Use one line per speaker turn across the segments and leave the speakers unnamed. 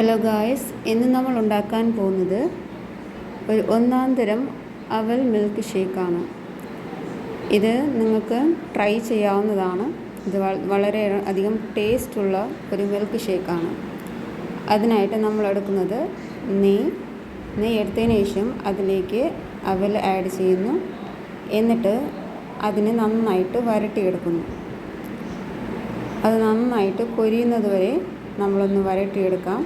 Hello guys ഇന്ന് നമ്മൾ ഉണ്ടാക്കാൻ പോകുന്നത് ഒരു ഒന്നാം തരം അവൽ മിൽക്ക് ഷേക്കാണ് ഇത് നിങ്ങൾക്ക് ട്രൈ ചെയ്യാവുന്നതാണ്. ഇത് വളരെ അധികം ടേസ്റ്റുള്ള ഒരു മിൽക്ക് ഷേക്കാണ് അതിനായിട്ട് നമ്മൾ എടുക്കുന്നത് നെയ്. നെയ് എടുത്തതിന് ശേഷം അതിലേക്ക് അവൽ ആഡ് ചെയ്യുന്നു. എന്നിട്ട് അതിനെ നന്നായിട്ട് വരട്ടിയെടുക്കുന്നു. അത് നന്നായിട്ട് പൊരിയുന്നത് വരെ നമ്മളൊന്ന് വരട്ടിയെടുക്കാം.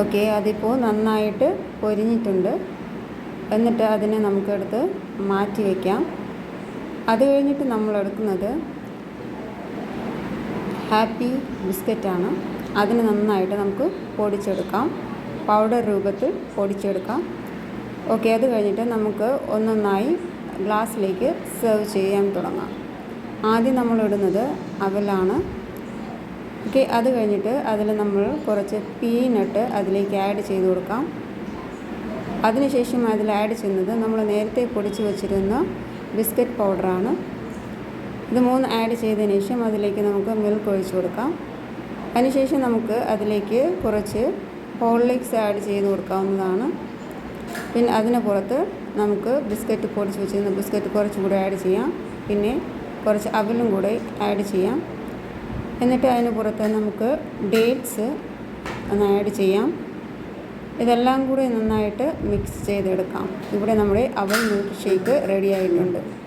ഓക്കെ അതിപ്പോൾ നന്നായിട്ട് പൊരിഞ്ഞിട്ടുണ്ട്. എന്നിട്ട് അതിനെ നമുക്കെടുത്ത് മാറ്റി വയ്ക്കാം അത് കഴിഞ്ഞിട്ട് നമ്മൾ എടുക്കുന്നത് ഹാപ്പി ബിസ്ക്കറ്റാണ്. അതിന് നന്നായിട്ട് നമുക്ക് പൊടിച്ചെടുക്കാം. പൗഡർ രൂപത്തിൽ പൊടിച്ചെടുക്കാം. ഓക്കെ അത് കഴിഞ്ഞിട്ട് നമുക്ക് ഒന്നൊന്നായി ഗ്ലാസ്സിലേക്ക് സെർവ് ചെയ്യാൻ തുടങ്ങാം. ആദ്യം നമ്മൾ ഇടുന്നത് അവലാണ്. ഓക്കെ അത് കഴിഞ്ഞിട്ട് അതിൽ നമ്മൾ കുറച്ച് പീനട്ട് അതിലേക്ക് ആഡ് ചെയ്ത് കൊടുക്കാം. അതിനുശേഷം അതിൽ ആഡ് ചെയ്യുന്നത് നമ്മൾ നേരത്തെ പൊടിച്ച് വെച്ചിരുന്ന ബിസ്ക്കറ്റ് പൗഡറാണ് ഇത് മൂന്ന് ആഡ് ചെയ്തതിന് ശേഷം അതിലേക്ക് നമുക്ക് മിൽക്ക് ഒഴിച്ചു കൊടുക്കാം. അതിനുശേഷം നമുക്ക് അതിലേക്ക് കുറച്ച് ഹോർലിക്സ് ആഡ് ചെയ്ത് കൊടുക്കാവുന്നതാണ്. പിന്നെ അതിന് പുറത്ത് നമുക്ക് ബിസ്ക്കറ്റ് പൊടിച്ച് വെച്ചിരുന്ന ബിസ്ക്കറ്റ് കുറച്ചും കൂടെ ആഡ് ചെയ്യാം. പിന്നെ കുറച്ച് അവലും കൂടെ ആഡ് ചെയ്യാം. എന്നിട്ട് അതിന് പുറത്ത് നമുക്ക് ഡേറ്റ്സ് ആഡ് ചെയ്യാം. ഇതെല്ലാം കൂടി നന്നായിട്ട് മിക്സ് ചെയ്തെടുക്കാം. ഇവിടെ നമ്മുടെ അവൽ മിൽക്ക് ഷേക്ക് റെഡി ആയിട്ടുണ്ട്.